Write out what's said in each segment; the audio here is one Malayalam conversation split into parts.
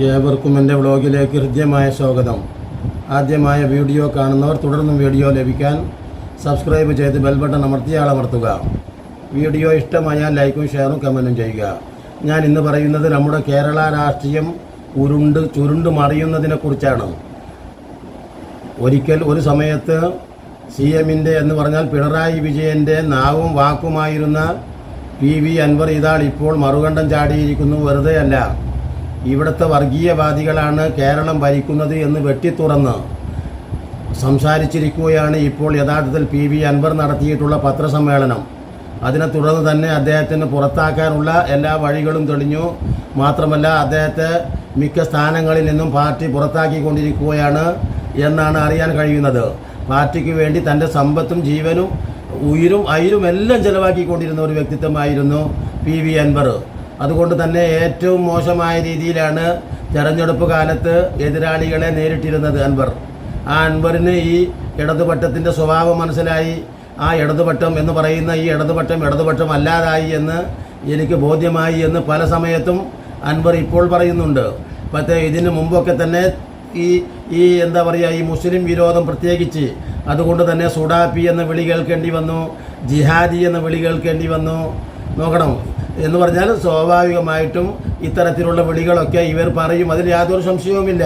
ഏവർക്കും എന്റെ വ്ളോഗിലേക്ക് ഹൃദ്യമായ സ്വാഗതം. ആദ്യമായ വീഡിയോ കാണുന്നവർ തുടർന്നും വീഡിയോ ലഭിക്കാൻ സബ്സ്ക്രൈബ് ചെയ്ത് ബെൽ ബട്ടൺ അമർത്തിയാൽ അമർത്തുക. വീഡിയോ ഇഷ്ടമായാൽ ലൈക്കും ഷെയറും കമന്റും ചെയ്യുക. ഞാൻ ഇന്ന് പറയുന്നത് നമ്മുടെ കേരള രാഷ്ട്രീയം ഉരുണ്ട് ചുരുണ്ട് മറിയുന്നതിനെക്കുറിച്ചാണ് ഒരിക്കൽ ഒരു സമയത്ത് സി എമ്മിന്റെ എന്ന് പറഞ്ഞാൽ പിണറായി വിജയന്റെ നാവും വാക്കുമായിരുന്ന പി വി അൻവർ ഇതാൾ ഇപ്പോൾ മറുകണ്ഠം ചാടിയിരിക്കുന്നു. വെറുതെ അല്ല ഇവിടുത്തെ വർഗീയവാദികളാണ് കേരളം ഭരിക്കുന്നത് എന്ന് വെട്ടിത്തുറന്ന് സംസാരിച്ചിരിക്കുകയാണ് ഇപ്പോൾ യഥാർത്ഥത്തിൽ പി വി അൻവർ നടത്തിയിട്ടുള്ള പത്രസമ്മേളനം. അതിനെ തുടർന്ന് തന്നെ അദ്ദേഹത്തിന് പുറത്താക്കാനുള്ള എല്ലാ വഴികളും തെളിഞ്ഞു. മാത്രമല്ല അദ്ദേഹത്തെ മിക്ക സ്ഥാനങ്ങളിൽ നിന്നും പാർട്ടി പുറത്താക്കിക്കൊണ്ടിരിക്കുകയാണ് എന്നാണ് അറിയാൻ കഴിയുന്നത്. പാർട്ടിക്ക് വേണ്ടി തന്റെ സമ്പത്തും ജീവനും ഉയരും അയിരും എല്ലാം ചെലവാക്കിക്കൊണ്ടിരുന്ന ഒരു വ്യക്തിത്വമായിരുന്നു പി വി അൻവർ. അതുകൊണ്ട് തന്നെ ഏറ്റവും മോശമായ രീതിയിലാണ് തെരഞ്ഞെടുപ്പ് കാലത്ത് എതിരാളികളെ നേരിട്ടിരുന്നത് അൻവർ. ആ അൻവറിന് ഈ ഇടതുപക്ഷത്തിന്റെ സ്വഭാവം മനസ്സിലായി. ആ ഇടതുപക്ഷം എന്ന് പറയുന്ന ഈ ഇടതുപക്ഷം ഇടതുപക്ഷം അല്ലാതായി എന്ന് എനിക്ക് ബോധ്യമായി എന്ന് പല സമയത്തും അൻവർ ഇപ്പോൾ പറയുന്നുണ്ട്. പക്ഷേ ഇതിന് മുമ്പൊക്കെ തന്നെ ഈ ഈ എന്താ പറയുക ഈ മുസ്ലിം വിരോധം പ്രത്യേകിച്ച് അതുകൊണ്ട് തന്നെ സുഡാപ്പി എന്ന വിളി കേൾക്കേണ്ടി വന്നു ജിഹാദി എന്ന വിളി കേൾക്കേണ്ടി വന്നു. നോക്കണം. എന്ന് പറഞ്ഞാൽ സ്വാഭാവികമായിട്ടും ഇത്തരത്തിലുള്ള വിളികളൊക്കെ ഇവർ പറയും. അതിൽ യാതൊരു സംശയവുമില്ല.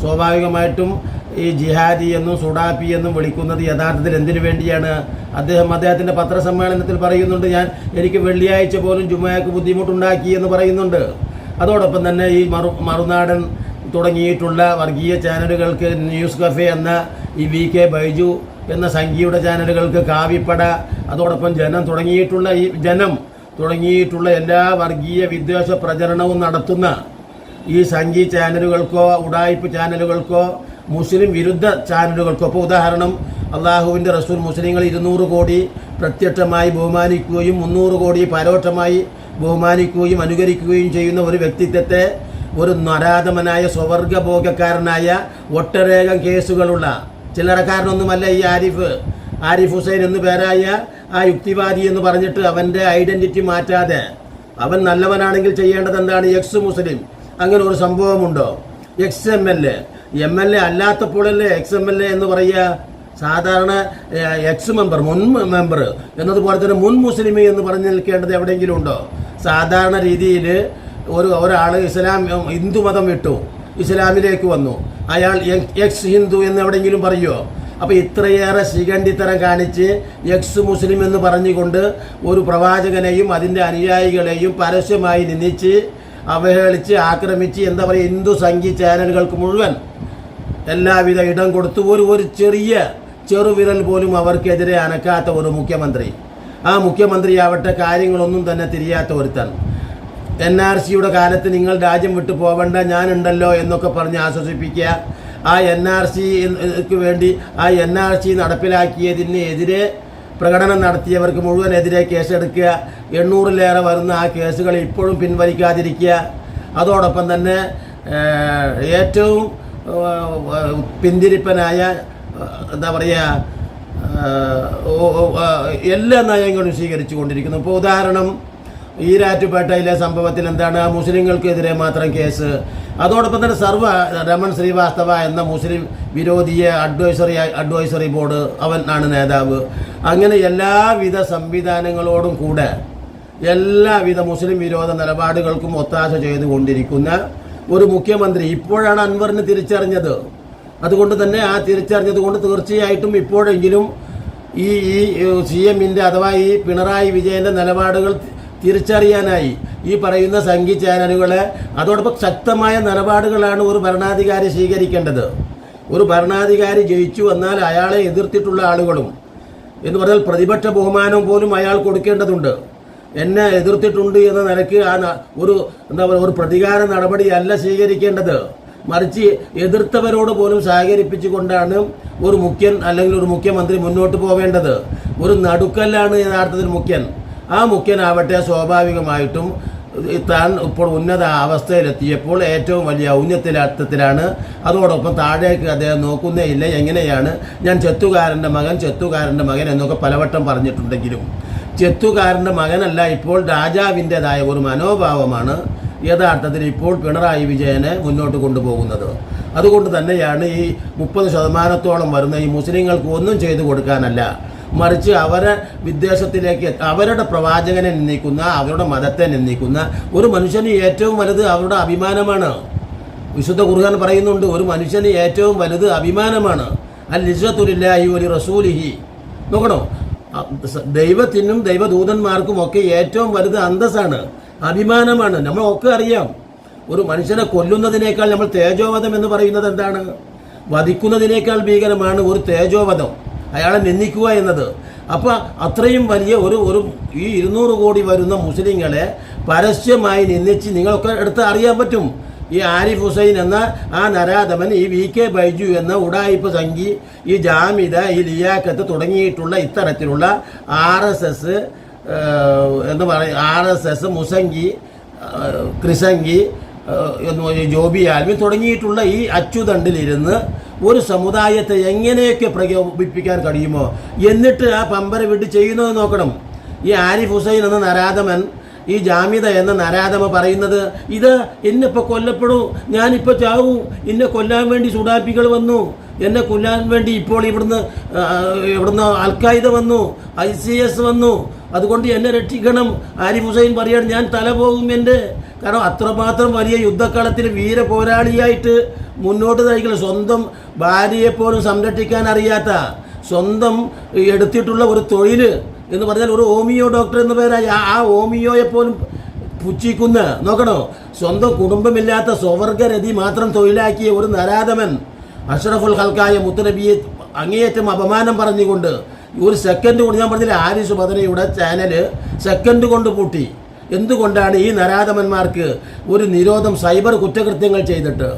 സ്വാഭാവികമായിട്ടും ഈ ജിഹാദി എന്നും സുഡാപ്പി എന്നും വിളിക്കുന്നത് യഥാർത്ഥത്തിൽ എന്തിനു വേണ്ടിയാണ്? അദ്ദേഹം അദ്ദേഹത്തിന്റെ പത്രസമ്മേളനത്തിൽ പറയുന്നുണ്ട് ഞാൻ എനിക്ക് വെള്ളിയാഴ്ച പോലും ജുമയ്ക്ക് ബുദ്ധിമുട്ടുണ്ടാക്കി എന്ന് പറയുന്നുണ്ട്. അതോടൊപ്പം തന്നെ ഈ മറു മറുനാടൻ തുടങ്ങിയിട്ടുള്ള വർഗീയ ചാനലുകൾക്ക് ന്യൂസ് കഫേ എന്ന ഈ വി കെ ബൈജു എന്ന സംഖ്യയുടെ ചാനലുകൾക്ക് കാവിപ്പട അതോടൊപ്പം ജനം തുടങ്ങിയിട്ടുള്ള ഈ ജനം തുടങ്ങിയിട്ടുള്ള എല്ലാ വർഗീയ വിദ്വേഷ പ്രചരണവും നടത്തുന്ന ഈ സംഘി ചാനലുകൾക്കോ ഉടായ്പ് ചാനലുകൾക്കോ മുസ്ലിം വിരുദ്ധ ചാനലുകൾക്കോ. ഇപ്പോൾ ഉദാഹരണം അള്ളാഹുവിന്റെ റസൂൽ മുസ്ലിങ്ങൾ ഇരുന്നൂറ് കോടി പ്രത്യക്ഷമായി ബഹുമാനിക്കുകയും മുന്നൂറ് കോടി പരോക്ഷമായി ബഹുമാനിക്കുകയും അനുകരിക്കുകയും ചെയ്യുന്ന ഒരു വ്യക്തിത്വത്തെ ഒരു നരാധമനായ സ്വവർഗഭോഗക്കാരനായ ഒട്ടനേകം കേസുകളുള്ള ചില്ലറക്കാരനൊന്നുമല്ല ഈ ആരിഫ്. ആരിഫ് ഹുസൈൻ എന്ന് പേരായ ആ യുക്തിവാദി എന്ന് പറഞ്ഞിട്ട് അവന്റെ ഐഡന്റിറ്റി മാറ്റാതെ അവൻ നല്ലവനാണെങ്കിൽ ചെയ്യേണ്ടത് എന്താണ്? എക്സ് മുസ്ലിം. അങ്ങനെ ഒരു സംഭവമുണ്ടോ? Ex M L A M L A അല്ലാത്തപ്പോഴല്ലേ ex M L A എന്ന് പറയുക? സാധാരണ എക്സ് മെമ്പർ മുൻ മെമ്പർ എന്നതുപോലെ തന്നെ മുൻ മുസ്ലിം എന്ന് പറഞ്ഞു നിൽക്കേണ്ടത് എവിടെയെങ്കിലും ഉണ്ടോ? സാധാരണ രീതിയിൽ ഒരു ഒരാൾ ഇസ്ലാം ഹിന്ദു മതം വിട്ടു ഇസ്ലാമിലേക്ക് വന്നു. അയാൾ എക്സ് ഹിന്ദു എന്ന് എവിടെയെങ്കിലും പറയുമോ അപ്പോൾ ഇത്രയേറെ ശിഖണ്ഡിത്തരം കാണിച്ച് എക്സ് മുസ്ലിം എന്ന് പറഞ്ഞുകൊണ്ട് ഒരു പ്രവാചകനെയും അതിന്റെ അനുയായികളെയും പരസ്യമായി നിന്ദിച്ച് അവഹേളിച്ച് ആക്രമിച്ച് എന്താ പറയുക ഹിന്ദു സംഘി ചാനലുകൾക്ക് മുഴുവൻ എല്ലാവിധ ഇടം കൊടുത്തു ഒരു ഒരു ചെറിയ ചെറുവിരൽ പോലും അവർക്കെതിരെ അനക്കാത്ത ഒരു മുഖ്യമന്ത്രി. ആ മുഖ്യമന്ത്രിയാവട്ടെ കാര്യങ്ങളൊന്നും തന്നെ തിരിയാത്ത ഒരുത്തൻ. എൻ ആർ സിയുടെ കാലത്ത് നിങ്ങൾ രാജ്യം വിട്ടു പോവേണ്ട ഞാനുണ്ടല്ലോ എന്നൊക്കെ പറഞ്ഞ് ആശ്വസിപ്പിക്കുക. ആ എൻ ആർ സിക്ക് വേണ്ടി ആ എൻ ആർ സി നടപ്പിലാക്കിയതിന് എതിരെ പ്രകടനം നടത്തിയവർക്ക് മുഴുവൻ എതിരെ കേസെടുക്കുക. എണ്ണൂറിലേറെ വരുന്ന ആ കേസുകൾ ഇപ്പോഴും പിൻവലിക്കാതിരിക്കുക. അതോടൊപ്പം തന്നെ ഏറ്റവും പിന്തിരിപ്പനായ എന്താ പറയുക എല്ലാ നയങ്ങളും സ്വീകരിച്ചു കൊണ്ടിരിക്കുന്നു ഇപ്പോൾ ഉദാഹരണം ഈരാറ്റുപേട്ടയിലെ സംഭവത്തിൽ എന്താണ് മുസ്ലിങ്ങൾക്കെതിരെ മാത്രം കേസ് അതോടൊപ്പം തന്നെ സർവ രമൺ ശ്രീവാസ്തവ എന്ന മുസ്ലിം വിരോധിയെ അഡ്വൈസറി അഡ്വൈസറി ബോർഡ് അവൻ ആണ് നേതാവ്. അങ്ങനെ എല്ലാവിധ സംവിധാനങ്ങളോടും കൂടെ എല്ലാവിധ മുസ്ലിം വിരോധ നിലപാടുകൾക്കും ഒത്താശ ചെയ്തുകൊണ്ടിരിക്കുന്ന ഒരു മുഖ്യമന്ത്രി ഇപ്പോഴാണ് അൻവറിന് തിരിച്ചറിഞ്ഞത്. അതുകൊണ്ട് തന്നെ ആ തിരിച്ചറിഞ്ഞത് കൊണ്ട് തീർച്ചയായിട്ടും ഇപ്പോഴെങ്കിലും ഈ ഈ സി എമ്മിന്റെ അഥവാ ഈ പിണറായി വിജയന്റെ നിലപാടുകൾ തിരിച്ചറിയാനായി. ഈ പറയുന്ന സംഘി ചാനലുകളെ അതോടൊപ്പം ശക്തമായ നിലപാടുകളാണ് ഒരു ഭരണാധികാരി സ്വീകരിക്കേണ്ടത്. ഒരു ഭരണാധികാരി ജയിച്ചു വന്നാൽ അയാളെ എതിർത്തിട്ടുള്ള ആളുകളും എന്ന് പറഞ്ഞാൽ പ്രതിപക്ഷ ബഹുമാനം പോലും അയാൾ കൊടുക്കേണ്ടതുണ്ട്. എന്നെ എതിർത്തിട്ടുണ്ട് എന്ന നിലയ്ക്ക് ആ ഒരു എന്താ പറയുക ഒരു പ്രതികാര നടപടിയല്ല സ്വീകരിക്കേണ്ടത്. മറിച്ച് എതിർത്തവരോട് പോലും സഹകരിപ്പിച്ചുകൊണ്ടാണ് ഒരു മുഖ്യൻ അല്ലെങ്കിൽ ഒരു മുഖ്യമന്ത്രി മുന്നോട്ട് പോവേണ്ടത്. ഒരു നടുക്കല്ലാണ് യഥാർത്ഥത്തിൽ മുഖ്യൻ. ആ മുഖ്യനാവട്ടെ സ്വാഭാവികമായിട്ടും താൻ ഇപ്പോൾ ഉന്നത അവസ്ഥയിലെത്തിയപ്പോൾ ഏറ്റവും വലിയ ഔന്നത്യത്തിലാണ് അതോടൊപ്പം താഴേക്ക് അദ്ദേഹം നോക്കുന്നേ ഇല്ല. എങ്ങനെയാണ്? ഞാൻ ചെത്തുകാരന്റെ മകൻ ചെത്തുകാരന്റെ മകൻ എന്നൊക്കെ പലവട്ടം പറഞ്ഞിട്ടുണ്ടെങ്കിലും. ചെത്തുകാരന്റെ മകനല്ല ഇപ്പോൾ രാജാവിന്റെതായ ഒരു മനോഭാവമാണ് യഥാർത്ഥത്തിൽ ഇപ്പോൾ പിണറായി വിജയനെ മുന്നോട്ട് കൊണ്ടുപോകുന്നത്. അതുകൊണ്ട് തന്നെയാണ് ഈ മുപ്പത് ശതമാനത്തോളം വരുന്ന ഈ മുസ്ലിങ്ങൾക്ക് ഒന്നും ചെയ്തു കൊടുക്കാനല്ല. മറിച്ച് അവരെ വിദ്വേഷത്തിലേക്ക് അവരുടെ പ്രവാചകനെ നിന്ദിക്കുന്ന അവരുടെ മതത്തെ നിന്ദിക്കുന്ന ഒരു മനുഷ്യന് ഏറ്റവും വലുത് അവരുടെ അഭിമാനമാണ്. വിശുദ്ധ ഖുർആൻ പറയുന്നുണ്ട് ഒരു മനുഷ്യന് ഏറ്റവും വലുത് അഭിമാനമാണ്. അൽ ലിസത്തുലില്ലാഹി ഒരു റസൂലിഹി. നോക്കണോ? ദൈവത്തിനും ദൈവദൂതന്മാർക്കും ഒക്കെ ഏറ്റവും വലുത് അന്തസ്സാണ് അഭിമാനമാണ്. നമ്മളൊക്കെ അറിയാം. ഒരു മനുഷ്യനെ കൊല്ലുന്നതിനേക്കാൾ നമ്മൾ തേജോവധം എന്ന് പറയുന്നത് എന്താണ്? വധിക്കുന്നതിനേക്കാൾ ഭീകരമാണ് ഒരു തേജോവധം. അയാളെ നിന്ദിക്കുക എന്നത്. അപ്പോൾ അത്രയും വലിയ ഒരു ഒരു ഈ ഇരുന്നൂറ് കോടി വരുന്ന മുസ്ലിങ്ങളെ പരസ്യമായി നിന്ദിച്ച് നിങ്ങളൊക്കെ എടുത്ത് അറിയാൻ പറ്റും. ഈ ആരിഫ് ഹുസൈൻ എന്ന ആ നരാധമൻ ഈ വി കെ ബൈജു എന്ന ഉടായിപ്പ് സംഘി ഈ ജാമിദ ഈ ലിയാക്കത്ത് തുടങ്ങിയിട്ടുള്ള ഇത്തരത്തിലുള്ള ആർ എസ് എസ് എന്ന് പറയും ആർ എസ് എസ് എന്ന് പറഞ്ഞ ജോബി ആൽമി തുടങ്ങിയിട്ടുള്ള ഈ അച്ചുതണ്ടിലിരുന്ന് ഒരു സമുദായത്തെ എങ്ങനെയൊക്കെ പ്രകോപിപ്പിക്കാൻ കഴിയുമോ? എന്നിട്ട് ആ പമ്പര വിട്ട് ചെയ്യുന്നത് നോക്കണം. ഈ ആരിഫ് ഹുസൈൻ എന്ന നരാധമൻ ഈ ജാമ്യത എന്ന നരാധമ പറയുന്നത് ഇത് എന്നെപ്പോൾ കൊല്ലപ്പെടൂ? ഞാനിപ്പോൾ ചാവും? എന്നെ കൊല്ലാൻ വേണ്ടി സുഡാപ്പികൾ വന്നു. എന്നെ കൊല്ലാൻ വേണ്ടി ഇപ്പോൾ ഇവിടുന്ന് ഇവിടുന്ന് അൽഖായിദ വന്നു. ഐ സി എസ് വന്നു. അതുകൊണ്ട് എന്നെ രക്ഷിക്കണം. ആരിഫ് ഹുസൈൻ പറയാണ് ഞാൻ തല പോകും എന്റെ കാരണം അത്രമാത്രം വലിയ യുദ്ധക്കളത്തിൽ വീര പോരാളിയായിട്ട് മുന്നോട്ട് നയിക്കുന്ന സ്വന്തം ഭാര്യയെപ്പോലും സംരക്ഷിക്കാൻ അറിയാത്ത സ്വന്തം എടുത്തിട്ടുള്ള ഒരു തൊഴിൽ എന്ന് പറഞ്ഞാൽ ഒരു ഹോമിയോ ഡോക്ടർ എന്ന് പേരായി ആ- ഹോമിയോയെപ്പോലും ഹോമിയോയെ പോലും പുച്ഛിക്കുന്ന നോക്കണോ? സ്വന്തം കുടുംബമില്ലാത്ത സ്വവർഗരതി മാത്രം തൊഴിലാക്കിയ ഒരു നരാധമൻ അഷ്റഫുൽ ഹൽക്കായ മുത്തനബിയെ അങ്ങേയറ്റം അപമാനം പറഞ്ഞുകൊണ്ട് ഒരു സെക്കൻഡ് കൊണ്ട് ഞാൻ പറഞ്ഞില്ല ആരിസ് മദനയുടെ ചാനൽ സെക്കൻഡ് കൊണ്ട് പൂട്ടി. എന്തുകൊണ്ടാണ് ഈ നരാധമന്മാർക്ക് ഒരു നിരോധം സൈബർ കുറ്റകൃത്യങ്ങൾ ചെയ്തിട്ട്?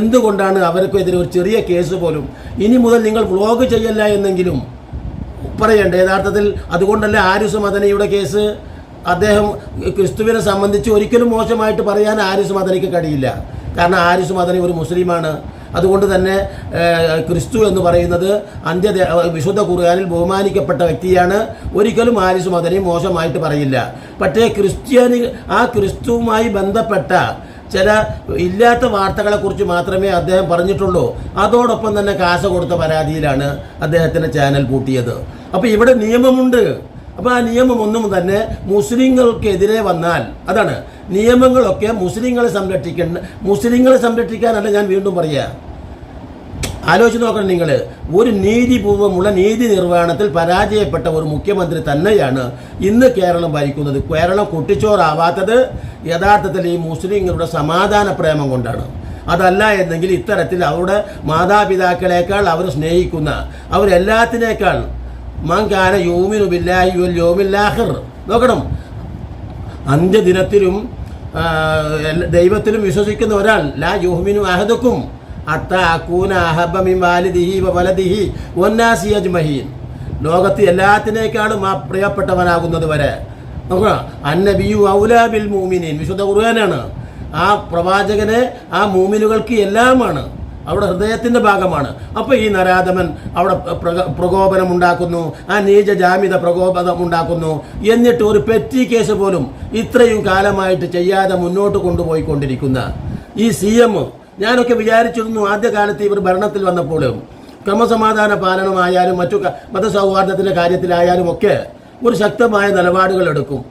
എന്തുകൊണ്ടാണ് അവർക്കെതിരെ ഒരു ചെറിയ കേസ് പോലും? ഇനി മുതൽ നിങ്ങൾ വ്ലോഗ് ചെയ്യല്ല എന്നെങ്കിലും പറയണ്ട? യഥാർത്ഥത്തിൽ അതുകൊണ്ടല്ല ആരിസ് മദനയുടെ കേസ്? അദ്ദേഹം ക്രിസ്തുവിനെ സംബന്ധിച്ച് ഒരിക്കലും മോശമായിട്ട് പറയാൻ ആരിസ് മദനയ്ക്ക് കഴിയില്ല. കാരണം ആരിസ് മദന ഒരു മുസ്ലിമാണ്. അതുകൊണ്ട് തന്നെ ക്രിസ്തു എന്ന് പറയുന്നത് അന്ത്യ വിശുദ്ധ കുറുകാനിൽ ബഹുമാനിക്കപ്പെട്ട വ്യക്തിയാണ്. ഒരിക്കലും ആരിസും അതിനെ മോശമായിട്ട് പറയില്ല. പക്ഷേ ക്രിസ്ത്യാനി ആ ക്രിസ്തുവുമായി ബന്ധപ്പെട്ട ചില ഇല്ലാത്ത വാർത്തകളെക്കുറിച്ച് മാത്രമേ അദ്ദേഹം പറഞ്ഞിട്ടുള്ളൂ. അതോടൊപ്പം തന്നെ കാശ കൊടുത്ത പരാതിയിലാണ് അദ്ദേഹത്തിന്റെ ചാനൽ പൂട്ടിയത്. അപ്പോൾ ഇവിടെ നിയമമുണ്ട്. അപ്പോൾ ആ നിയമം ഒന്നും തന്നെ മുസ്ലിങ്ങൾക്കെതിരെ വന്നാൽ അതാണ് നിയമങ്ങളൊക്കെ മുസ്ലിങ്ങളെ സംരക്ഷിക്കേണ്ട മുസ്ലിങ്ങളെ സംരക്ഷിക്കാനല്ല ഞാൻ വീണ്ടും പറയാ. ആലോചിച്ച് നോക്കണം നിങ്ങൾ ഒരു നീതിപൂർവമുള്ള നീതി നിർവഹണത്തിൽ പരാജയപ്പെട്ട ഒരു മുഖ്യമന്ത്രി തന്നെയാണ് ഇന്ന് കേരളം ഭരിക്കുന്നത്. കേരളം കുട്ടിച്ചോറാവാത്തത് യഥാർത്ഥത്തിൽ ഈ മുസ്ലിങ്ങളുടെ സമാധാന പ്രേമം കൊണ്ടാണ്. അതല്ല എന്നെങ്കിൽ ഇത്തരത്തിൽ അവരുടെ മാതാപിതാക്കളെക്കാൾ അവർ സ്നേഹിക്കുന്ന അവരെല്ലാത്തിനേക്കാൾ മങ്കാന യോമിനുബില്ലായി യോമില്ലാഹിർ നോക്കണം. അന്ത്യദിനത്തിലും ദൈവത്തിലും വിശ്വസിക്കുന്ന ഒരാൾ ലാ യുഹ്മിനു അഹദക്കും അത്ത അക്കൂന അഹബമി വാലിദിഹി വലദിഹി ഒന്നാസി അജ്മഹീൻ. ലോകത്ത് എല്ലാത്തിനേക്കാളും ആ പ്രിയപ്പെട്ടവനാകുന്നത് വരെ. നോക്കുക അന്നബിയു ഔലാബിൽ മൂമിനീൻ വിശുദ്ധ ഖുർആനാണ്. ആ പ്രവാചകനെ ആ മൂമിനുകൾക്ക് എല്ലാമാണ്. അവിടെ ഹൃദയത്തിന്റെ ഭാഗമാണ്. അപ്പൊ ഈ നരാധമൻ അവിടെ പ്രകോപനം ഉണ്ടാക്കുന്നു. ആ നീച ജാമ്യത പ്രകോപനം ഉണ്ടാക്കുന്നു. എന്നിട്ട് ഒരു പെറ്റി കേസ് പോലും ഇത്രയും കാലമായിട്ട് ചെയ്യാതെ മുന്നോട്ട് കൊണ്ടുപോയിക്കൊണ്ടിരിക്കുന്ന ഈ സി എം ഞാനൊക്കെ വിചാരിച്ചിരുന്നു ആദ്യകാലത്ത് ഇവർ ഭരണത്തിൽ വന്നപ്പോഴും ക്രമസമാധാന പാലനമായാലും മറ്റു മതസൗഹാർദ്ദത്തിന്റെ കാര്യത്തിലായാലും ഒക്കെ ഒരു ശക്തമായ നിലപാടുകൾ എടുക്കും.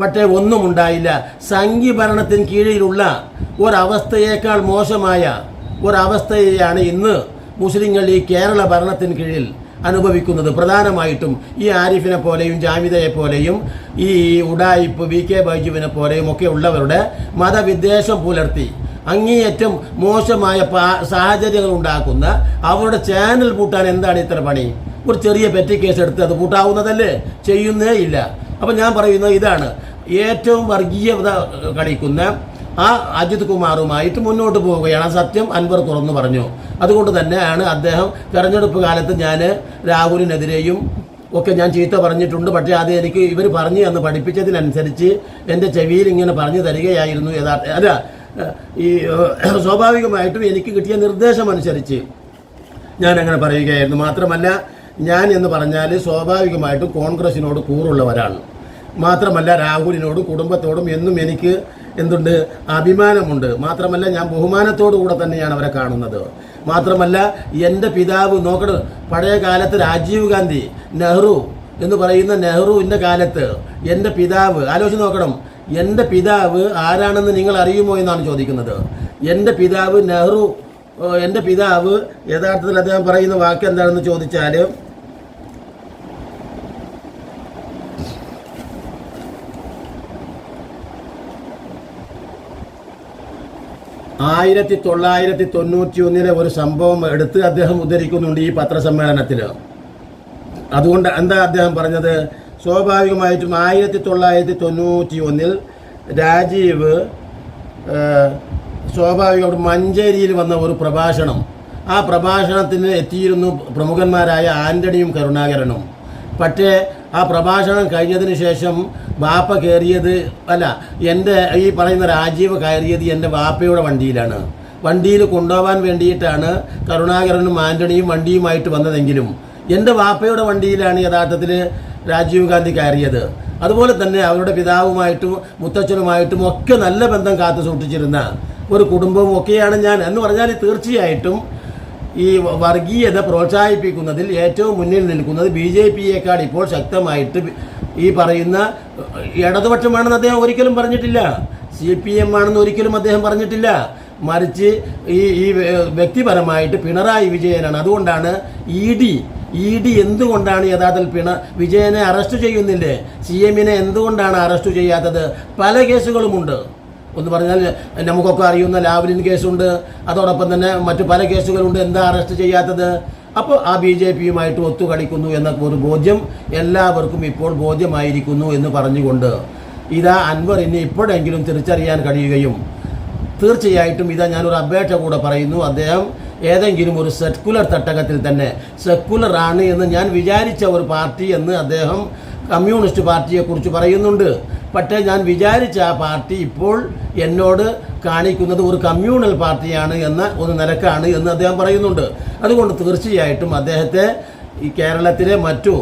പക്ഷേ ഒന്നും ഉണ്ടായില്ല. സംഘി ഭരണത്തിന് കീഴിലുള്ള ഒരവസ്ഥയേക്കാൾ മോശമായ ഒരവസ്ഥയെയാണ് ഇന്ന് മുസ്ലിങ്ങൾ ഈ കേരള ഭരണത്തിന് കീഴിൽ അനുഭവിക്കുന്നത്. പ്രധാനമായിട്ടും ഈ ആരിഫിനെ പോലെയും ജാമിതയെ പോലെയും ഈ ഉഡായിപ്പ് വി കെ ബൈജുവിനെ പോലെയും ഒക്കെ ഉള്ളവരുടെ മതവിദ്വേഷം പുലർത്തി അങ്ങേയറ്റം മോശമായ സാഹചര്യങ്ങൾ ഉണ്ടാക്കുന്ന അവരുടെ ചാനൽ പൂട്ടാൻ എന്താണ് ഇത്ര പണി? ഒരു ചെറിയ പെറ്റി കേസ് എടുത്ത് അത് പൂട്ടാവുന്നതല്ലേ? ചെയ്യുന്നേ ഇല്ല. അപ്പം ഞാൻ പറയുന്നത് ഇതാണ്. ഏറ്റവും വർഗീയത കളിക്കുന്ന ആ അജിത് കുമാറുമായിട്ട് മുന്നോട്ട് പോവുകയാണ്. സത്യം അൻവർ തുറന്നു പറഞ്ഞു. അതുകൊണ്ട് തന്നെയാണ് അദ്ദേഹം തെരഞ്ഞെടുപ്പ് കാലത്ത് ഞാൻ രാഹുലിനെതിരെയും ഒക്കെ ഞാൻ ചീത്ത പറഞ്ഞിട്ടുണ്ട്. പക്ഷേ അത് എനിക്ക് ഇവർ പറഞ്ഞു എന്ന് പഠിപ്പിച്ചതിനനുസരിച്ച് എന്റെ ചെവിയിൽ ഇങ്ങനെ പറഞ്ഞു തരികയായിരുന്നു യഥാർത്ഥ അല്ല ഈ സ്വാഭാവികമായിട്ടും എനിക്ക് കിട്ടിയ നിർദ്ദേശം അനുസരിച്ച് ഞാൻ അങ്ങനെ പറയുകയായിരുന്നു. മാത്രമല്ല ഞാൻ എന്ന് പറഞ്ഞാൽ സ്വാഭാവികമായിട്ടും കോൺഗ്രസിനോട് കൂറുള്ളവരാണ് മാത്രമല്ല രാഹുലിനോടും കുടുംബത്തോടും എന്നും എനിക്ക് എന്തുണ്ട്? അഭിമാനമുണ്ട്. മാത്രമല്ല ഞാൻ ബഹുമാനത്തോടു കൂടെ തന്നെയാണ് അവരെ കാണുന്നത്. മാത്രമല്ല എന്റെ പിതാവ് നോക്കണം പഴയ കാലത്ത് രാജീവ് ഗാന്ധി നെഹ്റു എന്ന് പറയുന്ന നെഹ്റുവിന്റെ കാലത്ത് എന്റെ പിതാവ് ആലോചിച്ച് നോക്കണം. എന്റെ പിതാവ് ആരാണെന്ന് നിങ്ങൾ അറിയുമോ എന്നാണ് ചോദിക്കുന്നത്. എന്റെ പിതാവ് നെഹ്റു എന്റെ പിതാവ് യഥാർത്ഥത്തിൽ അദ്ദേഹം പറയുന്ന വാക്ക് എന്താണെന്ന് ചോദിച്ചാൽ ആയിരത്തി തൊള്ളായിരത്തി തൊണ്ണൂറ്റി ഒന്നിലെ ഒരു സംഭവം എടുത്ത് അദ്ദേഹം ഉദ്ധരിക്കുന്നുണ്ട് ഈ പത്രസമ്മേളനത്തിൽ അതുകൊണ്ട് എന്താ അദ്ദേഹം പറഞ്ഞത്? സ്വാഭാവികമായിട്ടും ആയിരത്തി തൊള്ളായിരത്തി തൊണ്ണൂറ്റി ഒന്നിൽ രാജീവ് സ്വാഭാവികമായിട്ടും മഞ്ചേരിയിൽ വന്ന ഒരു പ്രഭാഷണം. ആ പ്രഭാഷണത്തിന് എത്തിയിരുന്നു പ്രമുഖന്മാരായ ആന്റണിയും കരുണാകരനും. പക്ഷേ ആ പ്രഭാഷണം കഴിഞ്ഞതിന് ശേഷം ബാപ്പ കയറിയത് അല്ല എന്റെ ഈ പറയുന്ന രാജീവ് കയറിയത് എന്റെ ബാപ്പയുടെ വണ്ടിയിലാണ്. വണ്ടിയിൽ കൊണ്ടുപോകാൻ വേണ്ടിയിട്ടാണ് കരുണാകരനും ആന്റണിയും വണ്ടിയുമായിട്ട് വന്നതെങ്കിലും എന്റെ വാപ്പയുടെ വണ്ടിയിലാണ് യഥാർത്ഥത്തിൽ രാജീവ് ഗാന്ധി കയറിയത്. അതുപോലെ തന്നെ അവരുടെ പിതാവുമായിട്ടും മുത്തച്ഛനുമായിട്ടും ഒക്കെ നല്ല ബന്ധം കാത്തു സൂക്ഷിച്ചിരുന്ന ഒരു കുടുംബവും ഒക്കെയാണ് ഞാൻ. എന്ന് പറഞ്ഞാൽ തീർച്ചയായിട്ടും ഈ വർഗീയത പ്രോത്സാഹിപ്പിക്കുന്നതിൽ ഏറ്റവും മുന്നിൽ നിൽക്കുന്നത് ബി ജെ പിയേക്കാൾ ഇപ്പോൾ ശക്തമായിട്ട് ഈ പറയുന്ന ഇടതുപക്ഷമാണെന്ന് അദ്ദേഹം ഒരിക്കലും പറഞ്ഞിട്ടില്ല. സി പി എം ആണെന്ന് ഒരിക്കലും അദ്ദേഹം പറഞ്ഞിട്ടില്ല. മറിച്ച് ഈ ഈ വ്യക്തിപരമായിട്ട് പിണറായി വിജയനാണ്. അതുകൊണ്ടാണ് ഇ ഡി ഇ ഡി എന്തുകൊണ്ടാണ് യഥാർത്ഥത്തിൽ പിണ വിജയനെ അറസ്റ്റ് ചെയ്യുന്നില്ലേ? സി എമ്മിനെ എന്തുകൊണ്ടാണ് അറസ്റ്റ് ചെയ്യാത്തത്? പല കേസുകളുമുണ്ട്. ഒന്ന് പറഞ്ഞാൽ നമുക്കൊക്കെ അറിയുന്ന ലാവ്ലിൻ കേസുണ്ട്. അതോടൊപ്പം തന്നെ മറ്റു പല കേസുകളുണ്ട്. എന്താ അറസ്റ്റ് ചെയ്യാത്തത്? അപ്പോൾ ആ ബി ജെ പിയുമായിട്ട് ഒത്തുകളിക്കുന്നു എന്ന ഒരു ബോധ്യം എല്ലാവർക്കും ഇപ്പോൾ ബോധ്യമായിരിക്കുന്നു എന്ന് പറഞ്ഞുകൊണ്ട് ഇതാ അൻവർ അൻവറിന് ഇപ്പോഴെങ്കിലും തിരിച്ചറിയാൻ കഴിയുകയും തീർച്ചയായിട്ടും ഇതാ ഞാനൊരു അപേക്ഷ കൂടെ പറയുന്നു. അദ്ദേഹം ഏതെങ്കിലും ഒരു സെക്കുലർ തട്ടകത്തിൽ തന്നെ സെക്കുലർ ആണ് എന്ന് ഞാൻ വിചാരിച്ച ഒരു പാർട്ടി എന്ന് അദ്ദേഹം കമ്മ്യൂണിസ്റ്റ് പാർട്ടിയെക്കുറിച്ച് പറയുന്നുണ്ട്. പക്ഷേ ഞാൻ വിചാരിച്ച ആ പാർട്ടി ഇപ്പോൾ എന്നോട് കാണിക്കുന്നത് ഒരു കമ്മ്യൂണൽ പാർട്ടിയാണ് എന്ന ഒരു നിലക്കാണ് എന്ന് അദ്ദേഹം പറയുന്നുണ്ട്. അതുകൊണ്ട് തീർച്ചയായിട്ടും അദ്ദേഹത്തെ ഈ കേരളത്തിലെ മറ്റു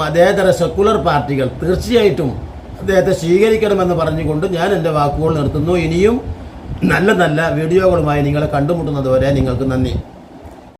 മതേതര സെക്കുലർ പാർട്ടികൾ തീർച്ചയായിട്ടും അദ്ദേഹത്തെ സ്വീകരിക്കണമെന്ന് പറഞ്ഞുകൊണ്ട് ഞാൻ എന്റെ വാക്കുകൾ നിർത്തുന്നു. ഇനിയും നല്ല നല്ല വീഡിയോകളുമായി നിങ്ങളെ കണ്ടുമുട്ടുന്നത് വരെ നിങ്ങൾക്ക് നന്ദി.